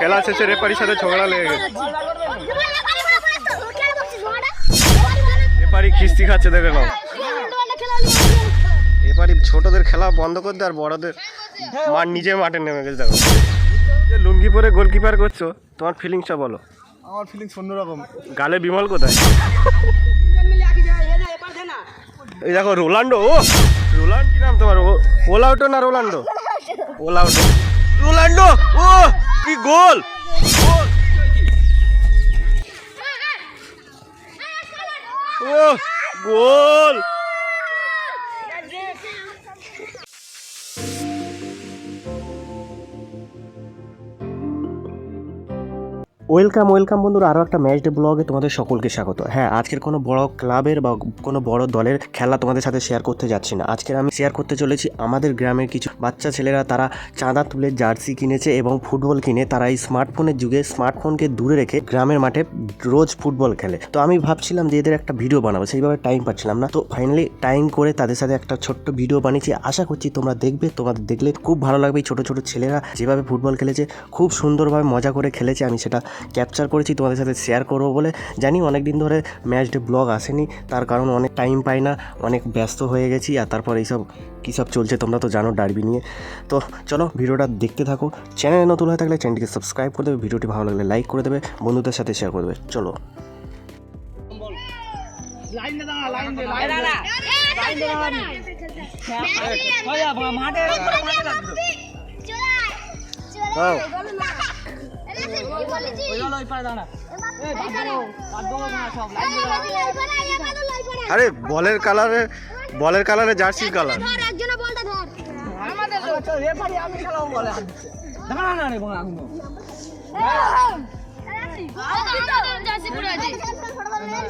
খেলা শেষে রেপারির সাথে ঝগড়া লেগে গেছে। রেপারি খিস্তি খাচ্ছে দেখে নাও। রেপারি ছোটদের খেলা বন্ধ করে দেয় আর বড়দের মার নিজে মাঠে নেমে গেছে দেখো। যে লুঙ্গি পরে গোলকিপার করছ তোমার ফিলিংসটা বলো। আমার ফিলিংস অন্যরকম। গালে বিমল কোথায়? এই দেখো রোলান্ডো ও! রোলান্ড কি নাম তোমার? ও ওলাউটো না রোলান্ডো ওলাউটো। রোলান্ডো ও! কি গোল গোল! ও গোল ওয়েলকাম ওয়েলকাম বন্ধুরা আরও একটা ম্যাচ ডে ব্লগে তোমাদের সকলকে স্বাগত। হ্যাঁ আজকের কোনো বড় ক্লাবের বা কোনো বড় দলের খেলা তোমাদের সাথে শেয়ার করতে যাচ্ছি না। আজকের আমি শেয়ার করতে চলেছি আমাদের গ্রামের কিছু বাচ্চা ছেলেরা, তারা চাঁদা তুলে জার্সি কিনেছে এবং ফুটবল কিনে, তারা এই স্মার্টফোনের যুগে স্মার্টফোনকে দূরে রেখে গ্রামের মাঠে রোজ ফুটবল খেলে। তো আমি ভাবছিলাম যে এদের একটা ভিডিও বানাবো, সেইভাবে টাইম পাচ্ছিলাম না। তো ফাইনালি টাইম করে তাদের সাথে একটা ছোট্ট ভিডিও বানিয়েছি। আশা করছি তোমরা দেখবে, তোমাদের দেখলে খুব ভালো লাগবে। এই ছোটো ছোটো ছেলেরা যেভাবে ফুটবল খেলেছে, খুব সুন্দরভাবে মজা করে খেলেছে, আমি সেটা ক্যাপচার করেছি তোমাদের সাথে শেয়ার করব বলে জানি অনেক দিন ধরে ম্যাচ ডে ব্লগ আসেনি তার কারণ অনেক টাইম পাই না অনেক ব্যস্ত হয়ে গেছি আর তারপর এইসব কী সব চলছে তোমরা তো জানো ডারবি নিয়ে। তো চলো ভিডিওটা দেখতে থাকো চ্যানেলে নতুন হয়ে থাকলে চ্যানেলটিকে সাবস্ক্রাইব করে দেবে ভিডিওটি ভালো লাগলে লাইক করে দেবে বন্ধুদের সাথে শেয়ার করে দেবে চলো। লাইন দে দাঁড়া লাইন দে লাইন দে লাইন দে দাঁড়া। মাঠে মাঠে লাগবে চলো ওই পারে দাঁড়া আরে বলের কালারে বলের কালারে জার্সির কালার একজনে বলটা ধর আমাদের আচ্ছা রেফারি আমি খেলাও বলে হাত দাঁড়া না রে বাংলা আমি জার্সি পরে আছে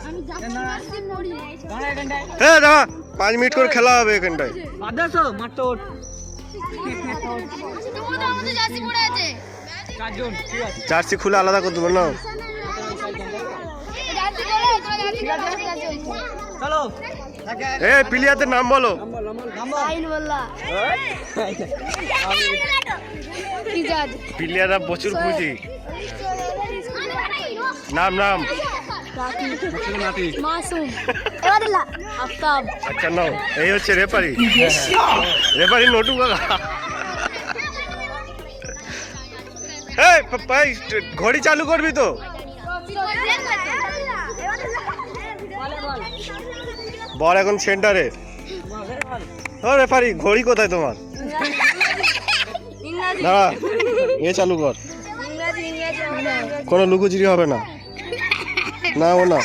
আমি জার্সি পরি দাঁড়া এখানটায় হ্যাঁ দাঁড়া পাঁচ মিনিট করে খেলা হবে এখানটায় জার্সি খুলে আলাদা করতে পারো না এ প্লেয়ারদের নাম বলো। প্লেয়াররা প্রচুর খুশি। নাম নাম। আচ্ছা নাও। এই হচ্ছে রেপারি রেপারি নটু কাকা। ঘড়ি চালু করবি তো? বল এখন সেন্টারে। ও রেফারি ঘড়ি কোথায় তোমার? দাঁড়া এ চালু কর। কোনো লুকোচুরি হবে না। না ও না।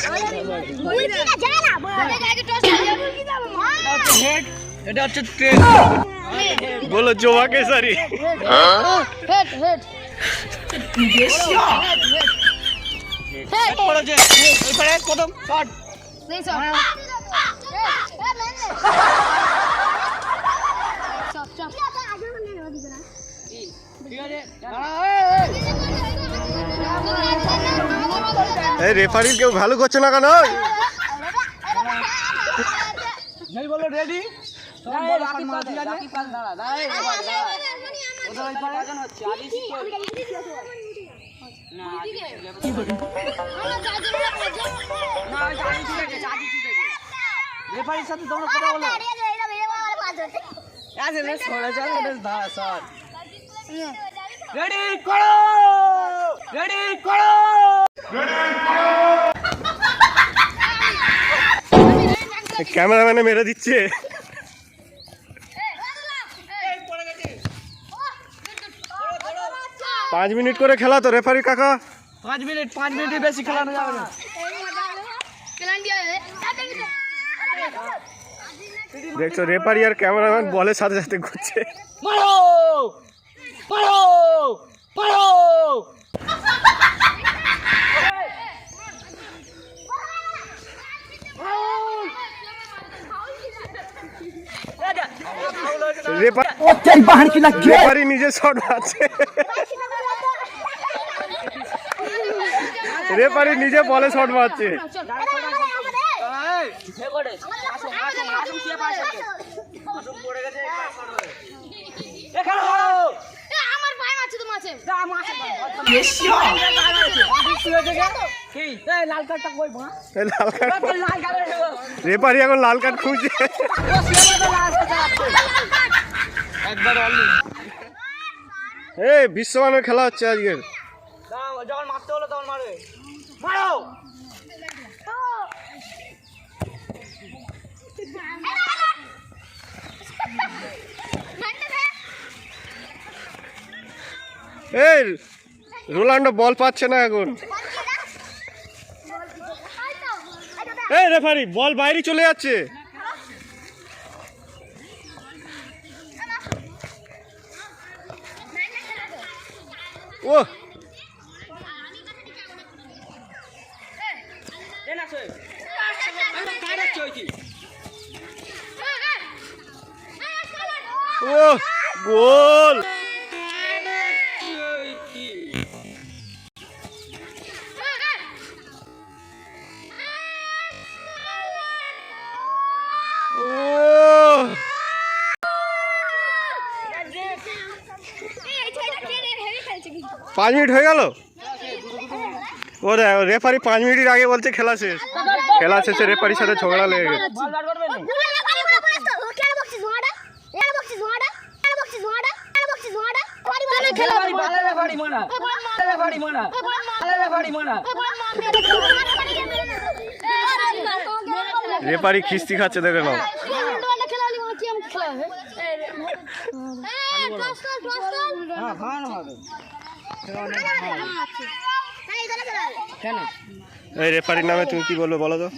এটা হচ্ছে ট্রেন। বলো 别笑。哎，过来这，你快来，过来，过来。那手。এই রেফারি কেউ ভালো করছে না কেন রেডি রেফারির সাথে তোমরা কথা বলো আছে রে সরে রেডি করো ক্যামেরাম্যানে মেরে দিচ্ছে। পাঁচ মিনিট করে খেলা তো রেফারি কাকা। পাঁচ মিনিট পাঁচ মিনিটের বেশি খেলানো যাবে না। দেখছ রেফারি আর ক্যামেরাম্যান বলের সাথে সাথে ঘুরছে। মারো! মারো! মারো! রেফারি নিজে শট মারছে। রেফারি নিজে বলে শট মারছে। রেফারি এখন লাল কার্ড খুঁজছে একবার এই বিশ্বমানের খেলা হচ্ছে আজকের। যখন মারতে হলো তখন মারবে। মারো! এই রোনাল্ডো বল পাচ্ছে না এখন। এই, রেফারি, বল বাইরে চলে যাচ্ছে। ও এ না সই আরে কার আছে। ওই কি ও গোল। ওই কি ও। পাঁচ মিনিট হয়ে গেল? ও রেফারি পাঁচ মিনিটের আগে বলছে খেলা শেষ। খেলা শেষে রেফারির সাথে ঝগড়া লেগে গেছে। রেফারি খিস্তি খাচ্ছে, দেখে নাও। হ্যাঁ হবে কেন এই রেফারির নামে তুমি কি বলবে বলো তো?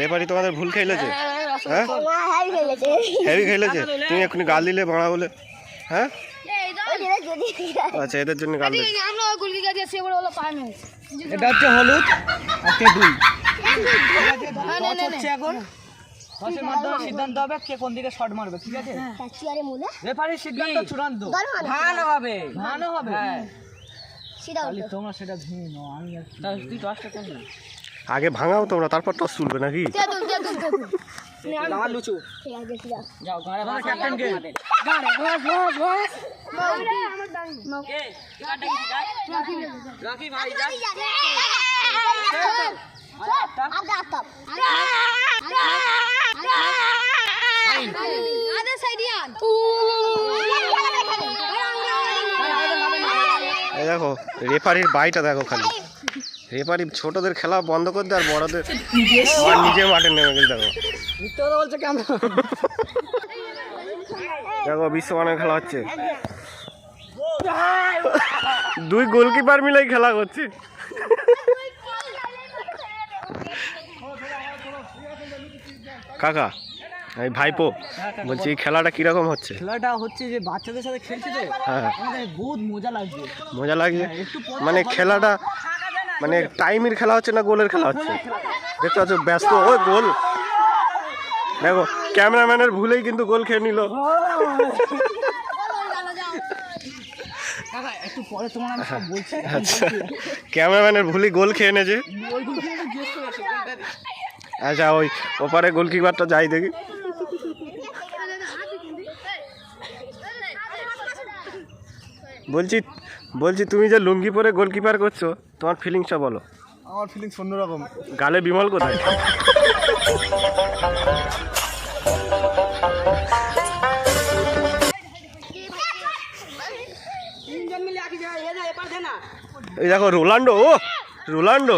রেফারি তোমাদের ভুল খেলেছে? হ্যাঁ? হেভি খেলেছে? তুমি এক্ষুনি গাল দিলে বাড়া বলে। হ্যাঁ? আচ্ছা এদের জন্য গাল এটা হচ্ছে হলুদ আজকে দুই? না না না হচ্ছে এখন টসের মাধ্যমে সিদ্ধান্ত হবে কে কোন দিকে শট মারবে ঠিক আছে? রেফারির সিদ্ধান্ত চূড়ান্ত। ভালো হবে। ভালো হবে? হ্যাঁ তোমরা সেটা ভেঙে নাও আমি আর কি- তুই টসটা কর না আগে ভাঙাও তোমরা তারপর টস তুলবে নাকি লুচু যাও গাড়ে ক্যাপ্টেন কে রাখি ভাই এই দেখো রেফারির বাইটা দেখো খালি। রেফারি ছোটদের খেলা বন্ধ করে দেয় আর বড়দের নিজে মাঠে নেমে গেছে দেখো। বলছে কেন? দেখো বিশ্বমানের খেলা হচ্ছে। দুই গোলকিপার মিলেই খেলা করছে। কাকা এই ভাইপো বলছি এই খেলাটা কীরকম হচ্ছে? খেলাটা হচ্ছে যে বাচ্চাদের সাথে খেলছে তো হ্যাঁ। আমাদের বহুত মজা লাগছে। মজা লাগছে? মানে খেলাটা মানে টাইমের খেলা হচ্ছে না গোলের খেলা হচ্ছে? দেখতে পাচ্ছ ব্যস্ত ওই গোল। দেখো ক্যামেরাম্যানের ভুলেই কিন্তু গোল খেয়ে নিল। বলছি। আচ্ছা ক্যামেরাম্যানের ভুলই গোল খেয়ে নেছে। আচ্ছা ওই ওপারে গোলকিপারটা যাই দেখি। বলছি বলছি তুমি যে লুঙ্গি পরে গোলকিপার করছ তোমার ফিলিংসটা বলো। আমার ফিলিংস অন্যরকম। গালে বিমল কোথায়? এই দেখো রোনাল্ডো ও রোনাল্ডো।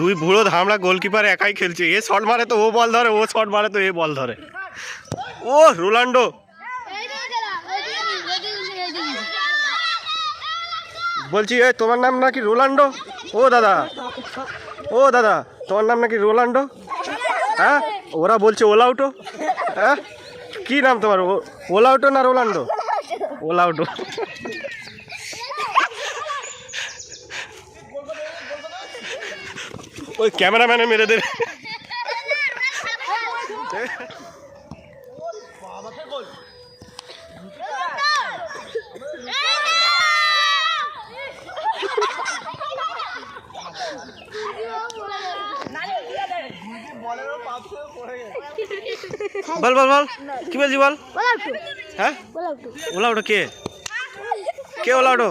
দুই বুড়ো ধামড়া গোলকিপার একাই খেলছে। এ শট মারে তো ও বল ধরে, ও শট মারে তো এ বল ধরে। ও, রোনাল্ডো। বলছি, এ, তোমার নাম নাকি রোনাল্ডো? ও, দাদা। ও, দাদা, তোমার নাম নাকি রোনাল্ডো? হ্যাঁ? ওরা বলছে ওলাউটো হ্যাঁ? কি নাম তোমার? ওলাউটো না রোনাল্ডো? ওলাউটো ওই ক্যামেরাম্যানে মেরে দেবে বল বল বল। কি বলছি বল? হ্যাঁ? ওলা ওটা কে? কে ওলা ওটো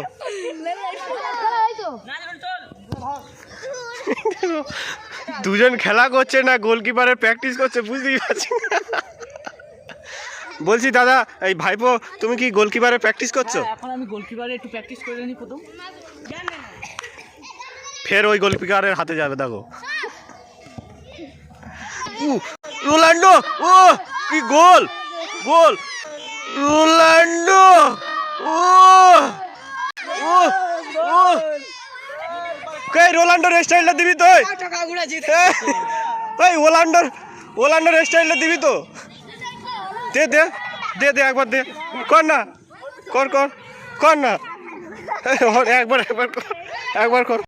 দুজন খেলা করছে না গোলকিপারের প্র্যাকটিস করছে বুঝতেই পারছি। বলছি দাদা এই ভাইপো তুমি কি গোলকিপারের প্র্যাকটিস করছ? হ্যাঁ, এখন আমি গোলকিপারে একটু প্র্যাকটিস করে নিই প্রথম। ফের ওই গোলকিপারের হাতে যাবে দেখো। রোনাল্ডো ও কি গোল গোল। রোনাল্ডো ও ও কই রোলান্ডোর স্টাইলটা দিবি তো এই? এই ওলান্ডোর ওলান্ডোর স্টাইলটা দিবি তো। দে দে দে দে একবার দে। কর না কর কর কর না। একবার একবার কর একবার কর।